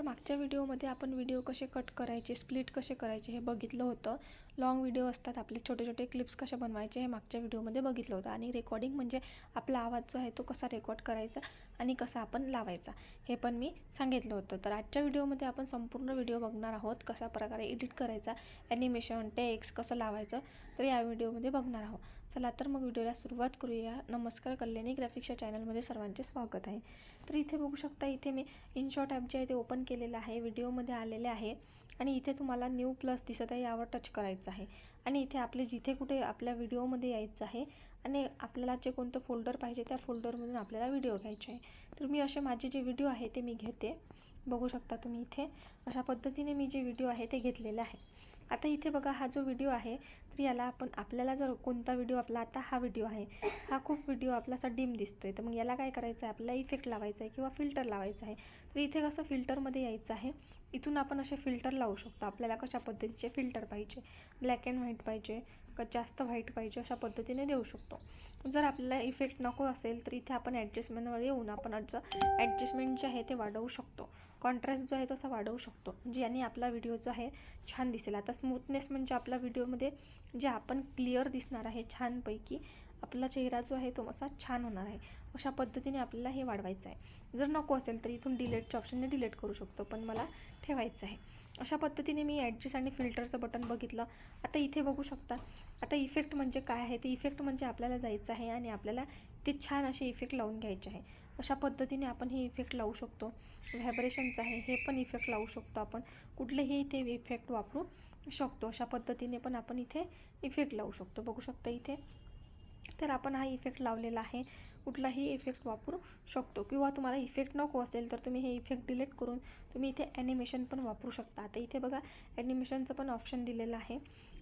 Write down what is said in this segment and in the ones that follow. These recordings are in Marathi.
तर मागच्या व्हिडिओमध्ये आपण व्हिडिओ कसे कट करायचे स्प्लिट कसे करायचे हे बघितलं होतं. लॉंग व्हिडिओ असतात आपले छोटे छोटे क्लिप्स कसे बनवायचे हे मागच्या व्हिडिओमध्ये बघितलं होतं. आणि रेकॉर्डिंग म्हणजे आपला आवाज जो आहे तो कसा रेकॉर्ड करायचा आणि कसा आपण लावायचा हे पण मी सांगितलं होतं. तर आजच्या व्हिडिओमध्ये आपण संपूर्ण व्हिडिओ बघणार आहोत कशा प्रकारे एडिट करायचा ॲनिमेशन टेक्स कसं लावायचं तर या व्हिडिओमध्ये बघणार आहोत. चला तर मग व्हिडिओला सुरुवात करूया. नमस्कार कल्याणी ग्राफिक्सच्या चॅनलमध्ये सर्वांचे स्वागत आहे. तर इथे बघू शकता इथे मी इनशॉट ॲप जे आहे ते ओपन केलेलं आहे व्हिडिओमध्ये आलेले आहे आणि इथे तुम्हाला न्यू प्लस दिसत आहे यावर टच करायचं आहे. आणि इथे आपले जिथे कुठे आपल्या व्हिडिओमध्ये यायचं आहे आणि आपल्याला जे कोणतं फोल्डर पाहिजे त्या फोल्डरमधून आपल्याला व्हिडिओ घ्यायचे आहे. तर मी असे माझे जे व्हिडिओ आहे ते मी घेते. बघू शकता तुम्ही इथे. अशा पद्धतीने मी जे व्हिडिओ आहे ते घेतलेले आहे. आता इथे बघा हा जो व्हिडिओ आहे तर याला आपण आपल्याला जर कोणता व्हिडिओ आपला आता हा व्हिडिओ आहे हा खूप व्हिडिओ आपला असा डिम दिसतो आहे तर मग याला काय करायचं आहे? आपल्याला इफेक्ट लावायचा आहे किंवा फिल्टर लावायचं आहे. तर इथे कसं फिल्टरमध्ये यायचं आहे? इथून आपण असे फिल्टर लावू शकतो. आपल्याला कशा पद्धतीचे फिल्टर पाहिजे? ब्लॅक अँड व्हाईट पाहिजे. जास्त व्हाईट पाहिजे अशा पद्धतीने देऊ शकतो. जर आपल्याला इफेक्ट नको असेल तर इथे आपण ॲडजस्टमेंटवर येऊन आपण ॲडजस्टमेंट जे आहे ते वाढवू शकतो. कॉन्ट्रास्ट जो आहे तसा वाढवू शकतो. म्हणजे याने आपला व्हिडिओ जो आहे छान दिसेल. आता स्मूथनेस म्हणजे आपला व्हिडिओमध्ये जे आपण क्लिअर दिसणार आहे छानपैकी आपला चेहरा जो आहे तो असा छान होणार आहे. अशा पद्धतीने आपल्याला हे वाढवायचं आहे. जर नको असेल तर इथून डिलेटच्या ऑप्शनने डिलीट करू शकतो. पण मला ठेवायचं आहे. अशा पद्धतीने मी ॲडजस्ट आणि फिल्टरचं बटन बघितलं. आता इथे बघू शकता. आता इफेक्ट म्हणजे काय आहे? ते इफेक्ट म्हणजे आपल्याला जायचं आहे आणि आपल्याला ते छान असे इफेक्ट लावून घ्यायचे आहे. अशा पद्धतीने आपण हे इफेक्ट लावू शकतो. व्हायब्रेशनचं आहे हे पण इफेक्ट लावू शकतो आपण. कुठलेही इथे इफेक्ट वापरू शकतो. अशा पद्धतीने पण आपण इथे इफेक्ट लावू शकतो. बघू शकता इथे. तर आपण हा इफेक्ट लावलेला आहे. कुठलाही इफेक्ट वापरू शकतो किंवा तुम्हाला इफेक्ट नको असेल तर तुम्ही हे इफेक्ट डिलीट करून तुम्ही इथे ॲनिमेशन पण वापरू शकता. आता इथे बघा ॲनिमेशनचं पण ऑप्शन दिलेलं आहे.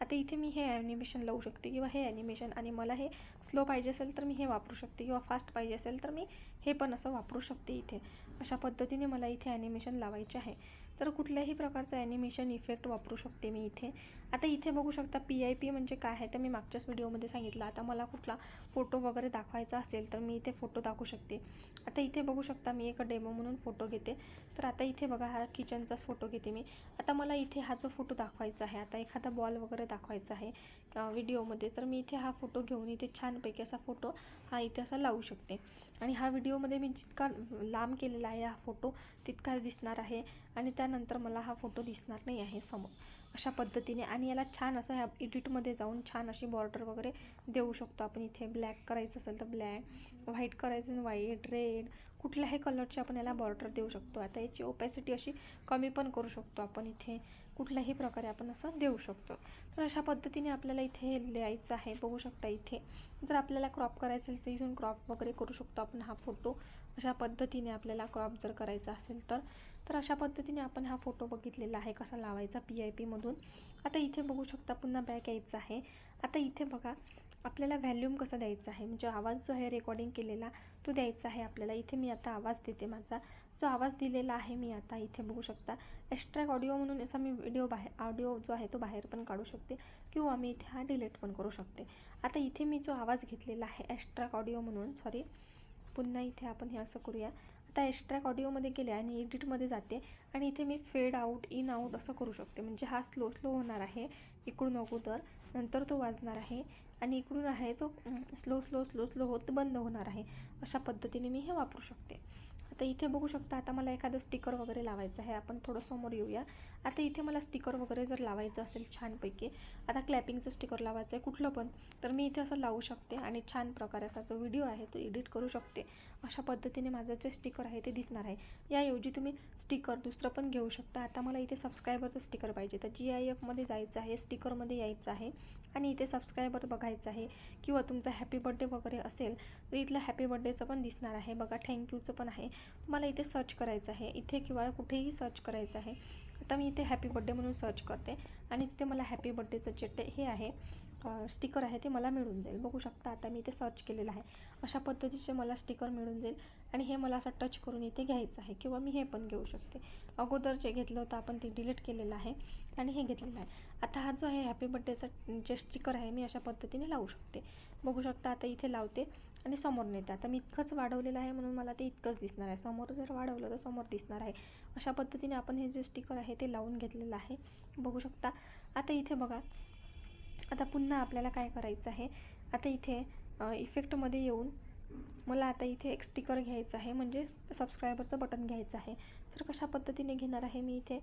आता इथे मी हे ॲनिमेशन लावू शकते किंवा हे ॲनिमेशन आणि मला हे स्लो पाहिजे असेल तर मी हे वापरू शकते किंवा फास्ट पाहिजे असेल तर मी हे पण असं वापरू शकते इथे. अशा पद्धतीने मला इथे ॲनिमेशन लावायचे आहे. तर कुठल्याही प्रकारचं ॲनिमेशन इफेक्ट वापरू शकते मी इथे. आता इथे बघू शकता पी आय पी म्हणजे काय आहे तर मी मागच्याच व्हिडिओमध्ये सांगितलं. आता मला कुठला फोटो वगैरे दाखवायचा असेल तर मी इथे फोटो दाखवू शकते. आता इथे बघू शकता मी एक डेमो म्हणून फोटो घेते. तर आता इथे बघा हा किचनचाच फोटो घेते मी. आता मला इथे हा जो फोटो दाखवायचा आहे आता एखादा बॉल वगैरे दाखवायचा आहे व्हिडिओमध्ये तर मी इथे हा फोटो घेऊन इथे छानपैकी असा फोटो हा इथे असा लावू शकते. आणि हा व्हिडिओमध्ये मी जितका लांब केलेला आहे हा फोटो तितकाच दिसणार आहे आणि त्यानंतर मला हा फोटो दिसणार नाही आहे समोर. अशा पद्धतीने आणि याला छान असा ह्या एडिटमध्ये जाऊन छान अशी बॉर्डर वगैरे देऊ शकतो आपण. इथे ब्लॅक करायचं असेल तर ब्लॅक व्हाईट करायचं व्हाईट रेड कुठल्याही कलरची आपण याला बॉर्डर देऊ शकतो. आता याची ओपॅसिटी अशी कमी पण करू शकतो आपण इथे. कुठल्याही प्रकारे आपण असं देऊ शकतो. तर अशा पद्धतीने आपल्याला इथे लिहायचं आहे. बघू शकता इथे. जर आपल्याला क्रॉप करायचं असेल तर इथून क्रॉप वगैरे करू शकतो आपण हा फोटो अशा पद्धतीने आपल्याला क्रॉप जर करायचा असेल तर. तर अशा पद्धतीने आपण हा फोटो बघितलेला आहे कसा लावायचा पी आय पीमधून आता इथे बघू शकता पुन्हा बॅक यायचं आहे. आता इथे बघा आपल्याला व्हॅल्यूम कसा द्यायचा आहे? म्हणजे आवाज जो आहे रेकॉर्डिंग केलेला तो द्यायचा आहे आपल्याला. इथे मी आता आवाज देते माझा. जो आवाज दिलेला आहे मी आता इथे बघू शकता. ॲस्ट्रॅक ऑडिओ म्हणून असा मी व्हिडिओ बाहेर ऑडिओ जो आहे तो बाहेर पण काढू शकते किंवा मी इथे हा डिलीट पण करू शकते. आता इथे मी जो आवाज घेतलेला आहे एक्स्ट्रा ऑडिओ म्हणून सॉरी पुन्हा इथे आपण हे असं करूया. आता एक्स्ट्रॅक ऑडिओमध्ये गेले आणि एडिटमध्ये जाते आणि इथे मी फेड आऊट इन आऊट असं करू शकते. म्हणजे हा स्लो स्लो होणार आहे. इकडून अगोदर. नंतर तो वाजणार आहे. आणि इकडून आहे तो स्लो स्लो स्लो स्लो होत बंद होणार आहे. अशा पद्धतीने मी हे वापरू शकते. आता इथे बघू शकता आता मला एखादं स्टिकर वगैरे लावायचं आहे आपण थोडं समोर येऊया. आता इथे मला स्टिकर वगैरे जर लावायचं असेल छानपैकी आता क्लॅपिंगचं स्टिकर लावायचं आहे कुठलं पण तर मी इथे असं लावू शकते आणि छान प्रकारे असा जो व्हिडिओ आहे तो एडिट करू शकते. अशा पद्धतीने माझं जे स्टिकर आहे ते दिसणार आहे. याऐवजी तुम्ही स्टिकर दुसरं पण घेऊ शकता. आता मला इथे सबस्क्रायबरचं स्टिकर पाहिजे तर जी आय एफमध्ये जायचं आहे स्टिकरमध्ये यायचं आहे. आणि इथे सबस्क्रायबर बघायचं आहे किंवा तुमचा हॅपी बड्डे वगैरे असेल तर इथलं हॅपी बड्डेचं पण दिसणार आहे. बघा थँक्यूचं पण आहे. तुम्हाला इथे सर्च करायचं आहे. इथे किंवा कुठेही सर्च करायचं आहे. आता मी इथे हॅपी बड्डे म्हणून सर्च करते. आणि तिथे मला हॅपी बड्डेचं जे हे आहे स्टिकर आहे ते मला मिळून जाईल. बघू शकता आता मी इथे सर्च केलेलं आहे. अशा पद्धतीचे मला स्टिकर मिळून जाईल. आणि हे मला असं टच करून इथे घ्यायचं आहे किंवा मी हे पण घेऊ शकते. अगोदर जे घेतलं होतं आपण ते डिलीट केलेलं आहे आणि हे घेतलेलं आहे. आता हा जो आहे हॅपी बड्डेचा जे स्टिकर आहे मी अशा पद्धतीने लावू शकते. बघू शकता आता इथे लावते. आणि समोर नेते आता मी इतकंच वाढवलेलं आहे म्हणून मला ते इतकंच दिसणार आहे. समोर जर वाढवलं तर समोर दिसणार आहे. अशा पद्धतीने आपण हे जे स्टिकर आहे ते लावून घेतलेलं आहे. बघू शकता. आता इथे बघा. आता पुन्हा आपल्याला काय करायचं आहे? आता इथे इफेक्टमध्ये येऊन मला आता इथे एक स्टिकर घ्यायचं आहे. म्हणजे सबस्क्रायबरचं बटन घ्यायचं आहे. तर कशा पद्धतीने घेणार आहे मी इथे?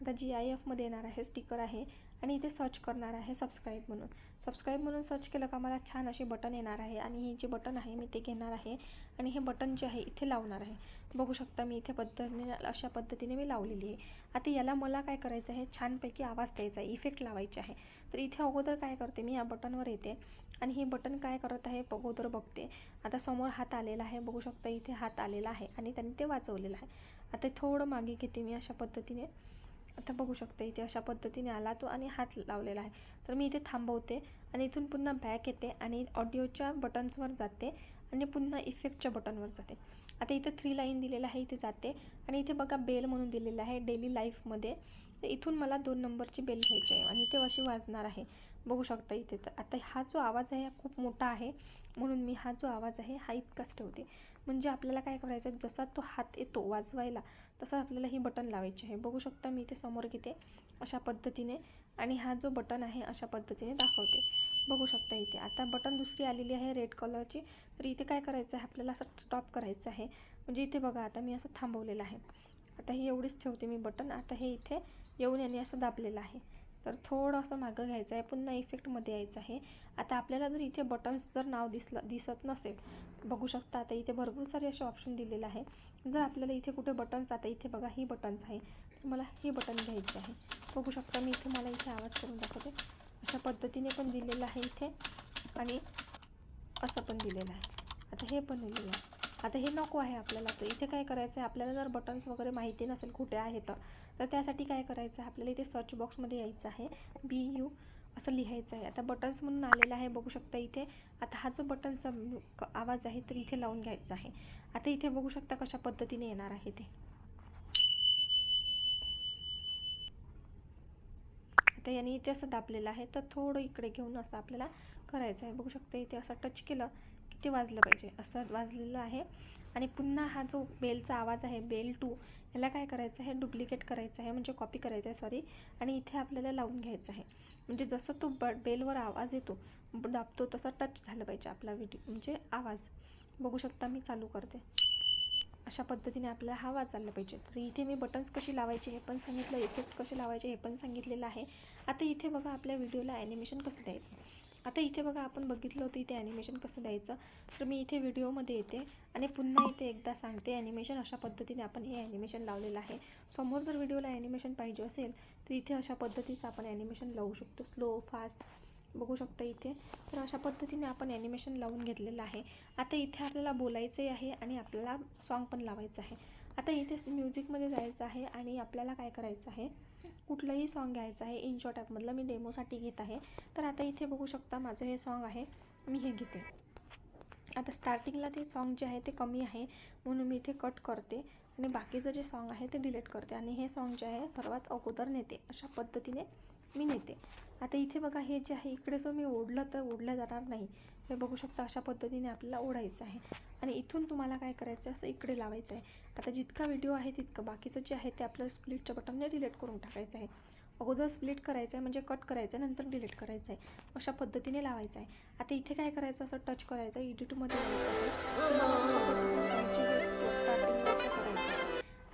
आता जी आय एफमध्ये येणार आहे स्टिकर आहे. आणि इथे सर्च करणार आहे सबस्क्राईब म्हणून. सबस्क्राईब म्हणून सर्च केलं का मला छान असे बटन येणार आहे आणि हे जे बटन आहे मी ते घेणार आहे आणि हे बटन जे आहे इथे लावणार आहे. बघू शकता मी इथे पद्धतीने अशा पद्धतीने मी लावलेली आहे. आता याला मला काय करायचं आहे? छानपैकी आवाज द्यायचा आहे इफेक्ट लावायचे आहे. तर इथे अगोदर काय करते मी या बटनवर येते आणि हे बटन काय करत आहे? अगोदर बघते. आता समोर हात आलेला आहे. बघू शकता इथे हात आलेला आहे आणि त्यांनी ते वाचवलेलं आहे. आता थोडं मागे घेते मी अशा पद्धतीने. आता बघू शकता इथे अशा पद्धतीने आला तो आणि हात लावलेला आहे. तर मी इथे थांबवते आणि इथून पुन्हा बॅक येते आणि ऑडिओच्या बटन्सवर जाते आणि पुन्हा इफेक्टच्या बटनवर जाते. आता इथे थ्री लाईन दिलेलं आहे इथे जाते. आणि इथे बघा बेल म्हणून दिलेलं आहे डेली लाईफमध्ये तर इथून मला दोन नंबरची बेल घ्यायची आहे आणि ते अशी वाजणार आहे. बघू शकता इथे तर. आता हा जो आवाज आहे खूप मोठा आहे म्हणून मी हा जो आवाज आहे हा इतकाच ठेवते. म्हणजे आपल्याला काय करायचं आहे? जसा तो हात येतो वाजवायला तसं आपल्याला ही बटन लावायची आहे. बघू शकता मी इथे समोर घेते अशा पद्धतीने आणि हा जो बटन आहे अशा पद्धतीने दाखवते. बघू शकता इथे. आता बटन दुसरी आलेली आहे रेड कलरची. तर इथे काय करायचं आहे? आपल्याला असं स्टॉप करायचं आहे. म्हणजे इथे बघा आता मी असं थांबवलेलं आहे. आता ही एवढीच ठेवते मी बटन. आता हे इथे येऊन याने असं दाबलेलं आहे. तर थोडंसं मागं घ्यायचं आहे. पुन्हा इफेक्टमध्ये यायचं आहे. आता आपल्याला जर इथे बटन्स जर नाव दिसलं दिसत नसेल बघू शकता आता इथे भरपूर सारे असे ऑप्शन दिलेले आहे. जर आपल्याला इथे कुठे बटन्स आता इथे बघा ही बटन्स आहे. तर मला हे बटन घ्यायचे आहे. बघू शकता मी इथे मला इथे आवाज करून दाखवते. अशा पद्धतीने पण दिलेलं आहे इथे. आणि असं पण दिलेलं आहे. आता हे पण दिलेलं आहे. आता हे नको आहे आपल्याला. तर इथे काय करायचं आहे आपल्याला जर बटन्स वगैरे माहिती नसेल कुठे आहेत तर. तर त्यासाठी काय करायचं? आहे आपल्याला इथे सर्च बॉक्समध्ये यायचं आहे. बी यू असं लिहायचं आहे. आता बटन्स म्हणून आलेलं आहे. बघू शकता इथे. आता हा जो बटनचा आवाज आहे तर इथे लावून घ्यायचा आहे. आता इथे बघू शकता कशा पद्धतीने येणार आहे ते. आता याने इथे असं दाबलेलं आहे. तर थोडं इकडे घेऊन असं आपल्याला करायचं आहे. बघू शकता इथे असं टच केलं ते वाजलं पाहिजे असं वाजलेलं आहे. आणि पुन्हा हा जो बेलचा आवाज आहे बेल टू याला काय करायचं आहे? डुप्लिकेट करायचं आहे म्हणजे कॉपी करायचं आहे सॉरी. आणि इथे आपल्याला लावून घ्यायचं आहे. म्हणजे जसं तो ब बेलवर आवाज येतो दाबतो तसा टच झालं पाहिजे आपला व्हिडिओ म्हणजे आवाज. बघू शकता मी चालू करते. अशा पद्धतीने आपल्याला हा वाज आला पाहिजे. तर इथे मी बटन्स कशी लावायचे हे पण सांगितलं इफेक्ट कसे लावायचे हे पण सांगितलेलं आहे. आता इथे बघा आपल्या व्हिडिओला ॲनिमेशन कसं द्यायचं? आता इथे बघा आपण बघितलं होतं इथे ॲनिमेशन कसं द्यायचं. तर मी इथे व्हिडिओमध्ये येते आणि पुन्हा इथे एकदा सांगते ॲनिमेशन अशा पद्धतीने आपण हे ॲनिमेशन लावलेलं आहे. समोर जर व्हिडिओला ॲनिमेशन पाहिजे असेल तर इथे अशा पद्धतीचं आपण ॲनिमेशन लावू शकतो. स्लो फास्ट बघू शकता इथे. तर अशा पद्धतीने आपण ॲनिमेशन लावून घेतलेलं आहे. आता इथे आपल्याला बोलायचंही आहे आणि आपल्याला सॉन्ग पण लावायचं आहे. आता इथे म्युझिकमध्ये जायचं आहे आणि आपल्याला काय करायचं आहे? कुठलंही सॉन्ग घ्यायचं आहे. इन शॉर्ट ॲपमधलं मी डेमोसाठी घेत आहे. तर आता इथे बघू शकता माझं हे सॉन्ग आहे. मी हे घेते. आता स्टार्टिंगला ते सॉन्ग जे आहे ते कमी आहे. म्हणून मी इथे कट करते. आणि बाकीचं जे सॉन्ग आहे ते डिलीट करते. आणि हे सॉन्ग जे आहे सर्वात अगोदर नेते. अशा पद्धतीने मी नेते. आता इथे बघा हे जे आहे इकडे जर मी ओढलं तर ओढलं जाणार नाही. हे बघू शकता अशा पद्धतीने आपल्याला ओढायचं आहे. आणि इथून तुम्हाला काय करायचं आहे असं इकडे लावायचं आहे. आता जितका व्हिडिओ आहे तितकं बाकीचं जे आहे ते आपलं स्प्लिटच्या बटनने डिलीट करून टाकायचं आहे. अगोदर स्प्लिट करायचं आहे म्हणजे कट करायचं आहे नंतर डिलीट करायचं आहे. अशा पद्धतीने लावायचं आहे. आता इथे काय करायचं असं टच करायचं एडिटमध्ये करायचं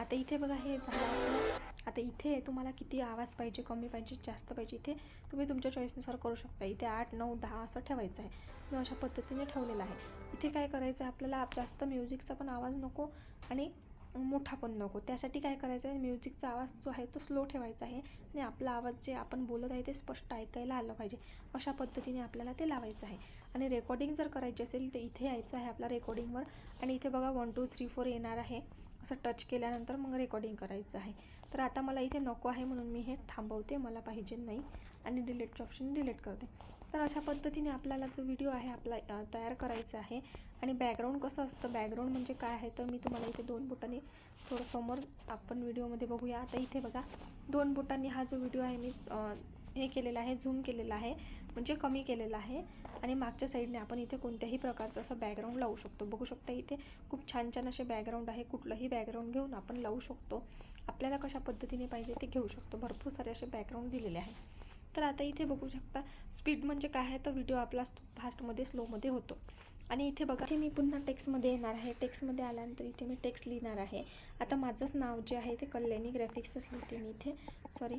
आता इथे बघा हे झालं आता इथे तुम्हाला किती आवाज पाहिजे कमी पाहिजे जास्त पाहिजे इथे तुम्ही तुमच्या चॉईसनुसार करू शकता. इथे आठ नऊ दहा असं ठेवायचं आहे. मी अशा पद्धतीने ठेवलेलं आहे. इथे काय करायचं आहे आपल्याला जास्त म्युझिकचा पण आवाज नको आणि मोठा पण नको. त्यासाठी काय करायचं आहे म्युझिकचा आवाज जो आहे तो स्लो ठेवायचा आहे आणि आपला आवाज जे आपण बोलत आहे ते स्पष्ट ऐकायला आलं पाहिजे. अशा पद्धतीने आपल्याला ते लावायचं आहे. आणि रेकॉर्डिंग जर करायची असेल तर इथे यायचं आहे आपल्या रेकॉर्डिंगवर आणि इथे बघा वन टू थ्री फोर येणार आहे. असं टच केल्यानंतर मग रेकॉर्डिंग करायचं आहे. तर आता मला इथे नको आहे म्हणून मी हे थांबवते मला पाहिजे नाही आणि डिलीटचं ऑप्शन डिलीट करते. तर अशा पद्धतीने आपल्याला जो व्हिडिओ आहे आपला तयार करायचा आहे आणि बॅकग्राऊंड कसं असतं बॅकग्राऊंड म्हणजे काय आहे तर मी तुम्हाला इथे दोन बोटांनी थोडं समोर आपण व्हिडिओमध्ये बघूया. आता इथे बघा दोन बोटांनी हा जो व्हिडिओ आहे मी हे केलेलं आहे झूम केलेलं आहे म्हणजे कमी केलेलं आहे. आणि मागच्या साईडने आपण इथे कोणत्याही प्रकारचं असं बॅकग्राऊंड लावू शकतो. बघू शकता इथे खूप छान छान असे बॅकग्राऊंड आहे. कुठलंही बॅकग्राऊंड घेऊन आपण लावू शकतो. आपल्याला कशा पद्धतीने पाहिजे ते घेऊ शकतो. भरपूर सारे असे बॅकग्राऊंड दिलेले आहे. तर आता इथे बघू शकता स्पीड म्हणजे काय आहे? तर व्हिडिओ आपला फास्टमध्ये स्लोमध्ये होतो. आणि इथे बघा इथे मी पुन्हा टेक्स्टमध्ये येणार आहे. टेक्स्टमध्ये आल्यानंतर इथे मी टेक्स्ट लिहिणार आहे. आता माझंच नाव जे आहे ते कल्याणी ग्राफिक्सच लिहिते मी इथे. सॉरी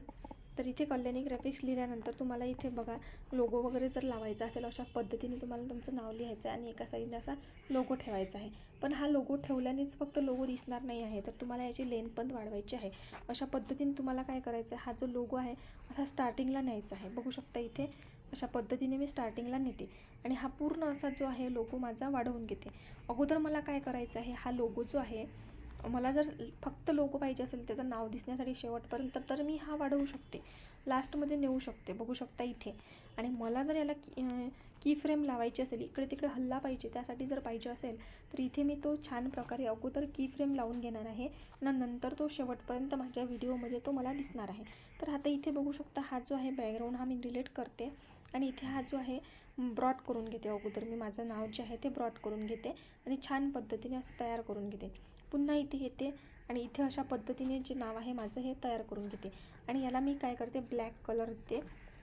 तर इथे कल्याणी ग्राफिक्स लिहिल्यानंतर तुम्हाला इथे बघा लोगो वगैरे जर लावायचा असेल अशा पद्धतीने तुम्हाला तुमचं नाव लिहायचं आहे आणि एका साईडने असा लोगो ठेवायचा आहे. पण हा लोगो ठेवल्यानेच फक्त लोगो दिसणार नाही आहे तर तुम्हाला याची लेन पण वाढवायची आहे. अशा पद्धतीने तुम्हाला काय करायचं आहे? हा जो लोगो आहे असा स्टार्टिंगला न्यायचा आहे. बघू शकता इथे अशा पद्धतीने मी स्टार्टिंगला नेते आणि हा पूर्ण असा जो आहे लोगो माझा वाढवून घेते. अगोदर मला काय करायचं आहे? हा लोगो जो आहे मला जर फक्त लोगो पाहिजे असेल त्याचं नाव दिसण्यासाठी शेवटपर्यंत तर मी हा वाढवू शकते. लास्टमध्ये नेऊ शकते. बघू शकता इथे. आणि मला जर याला की की फ्रेम लावायची असेल इकडे तिकडे हल्ला पाहिजे त्यासाठी जर पाहिजे असेल तर इथे मी तो छान प्रकारे अगोदर की फ्रेम लावून घेणार आहे. ना नंतर तो शेवटपर्यंत माझ्या व्हिडिओमध्ये तो मला दिसणार आहे. तर आता इथे बघू शकता हा जो आहे बॅकग्राऊंड हा मी डिलीट करते. आणि इथे हा जो आहे ब्रॉड करून घेते अगोदर. मी माझं नाव जे आहे ते ब्रॉड करून घेते आणि छान पद्धतीने असं तयार करून घेते. पुन्हा इथे येते आणि इथे अशा पद्धतीने जे नाव आहे माझं हे तयार करून घेते. आणि याला मी काय करते? ब्लॅक कलर देते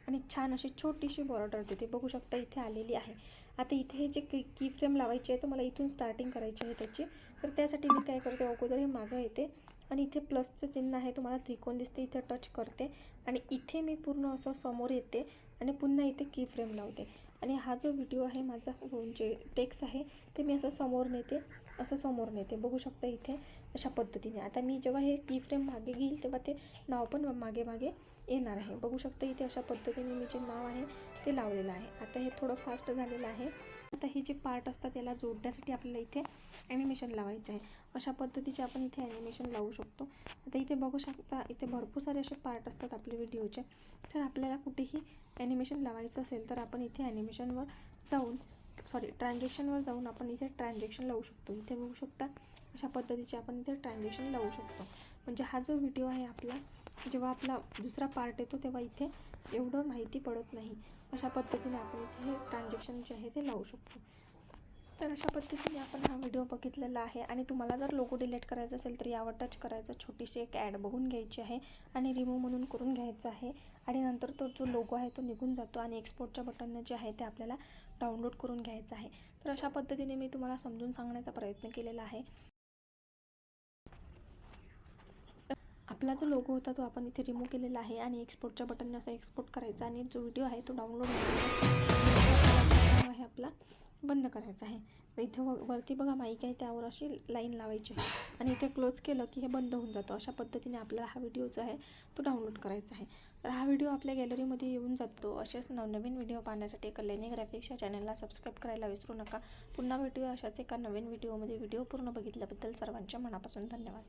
आणि छान अशी छोटीशी बॉर्डर देते. बघू शकता इथे आलेली आहे. आता इथे हे जे की की फ्रेम लावायची आहे तर मला इथून स्टार्टिंग करायची आहे त्याची. तर त्यासाठी मी काय करते? अगोदर हे मागं येते आणि इथे प्लसचं चिन्ह आहे तुम्हाला त्रिकोण दिसते इथे टच करते आणि इथे मी पूर्ण असं समोर येते आणि पुन्हा इथे की फ्रेम लावते. आणि हा जो व्हिडिओ आहे माझा जे टेक्स्ट आहे ते मी असं समोर नेते असं समोर नेते. बघू शकता इथे अशा पद्धतीने. आता मी जेव्हा हे की फ्रेम मागे घेईल तेव्हा ते नाव पण मागे मागे येणार आहे. बघू शकता इथे अशा पद्धतीने मी जे नाव आहे ते लावलेलं आहे. आता हे थोडं फास्ट झालेलं आहे. आता हे जे पार्ट असतात त्याला जोडण्यासाठी आपल्याला इथे ॲनिमेशन लावायचं आहे. अशा पद्धतीचे आपण इथे ॲनिमेशन लावू शकतो. आता इथे बघू शकता इथे भरपूर सारे असे पार्ट असतात आपले व्हिडिओचे तर आपल्याला कुठेही ॲनिमेशन लावायचं असेल तर आपण इथे ॲनिमेशनवर जाऊन सॉरी ट्रान्झॅक्शनवर जाऊन आपण इथे ट्रान्झॅक्शन लावू शकतो. इथे बघू शकता अशा पद्धतीचे आपण इथे ट्रान्झॅक्शन लावू शकतो. म्हणजे हा जो व्हिडिओ आहे आपला जेव्हा आपला दुसरा पार्ट येतो तेव्हा इथे एवढं माहिती पडत नाही. अशा पद्धतीने आपण इथे हे ट्रान्झॅक्शन जे आहे ते लावू शकतो. तर अशा पद्धतीने आपण हा व्हिडिओ बघितलेला आहे. आणि तुम्हाला जर लोगो डिलीट करायचा असेल तर यावर टच करायचं. छोटीशी एक ॲड बघून घ्यायची आहे आणि रिमूव्ह म्हणून करून घ्यायचं आहे. आणि नंतर तो जो लोगो आहे तो निघून जातो आणि एक्सपोर्टच्या बटननं जे आहे ते आपल्याला डाउनलोड करून घ्यायचं आहे. तर अशा पद्धतीने मी तुम्हाला समजून सांगण्याचा प्रयत्न केलेला आहे. आपला जो लोगो होता तो आपण इथे रिमूव्ह केलेला आहे आणि एक्सपोर्टच्या बटनने असा एक्सपोर्ट करायचा आणि जो व्हिडिओ आहे तो डाउनलोड आहे आपला बंद करायचा आहे. तर इथे व वरती बघा माईक आहे त्यावर अशी लाईन लावायची आहे. आणि इथे क्लोज केलं की हे बंद होऊन जातं. अशा पद्धतीने आपल्याला हा व्हिडिओ जो आहे तो डाउनलोड करायचा आहे. तर हा व्हिडिओ आपल्या गॅलरीमध्ये येऊन जातो. असेच नवनवीन व्हिडिओ पाहण्यासाठी कल्याणी ग्राफिक्स या चॅनलला सबस्क्राईब करायला विसरू नका. पुन्हा भेटूया अशाच एका नवीन व्हिडिओमध्ये व्हिडिओ पूर्ण बघितल्याबद्दल सर्वांच्या मनापासून धन्यवाद.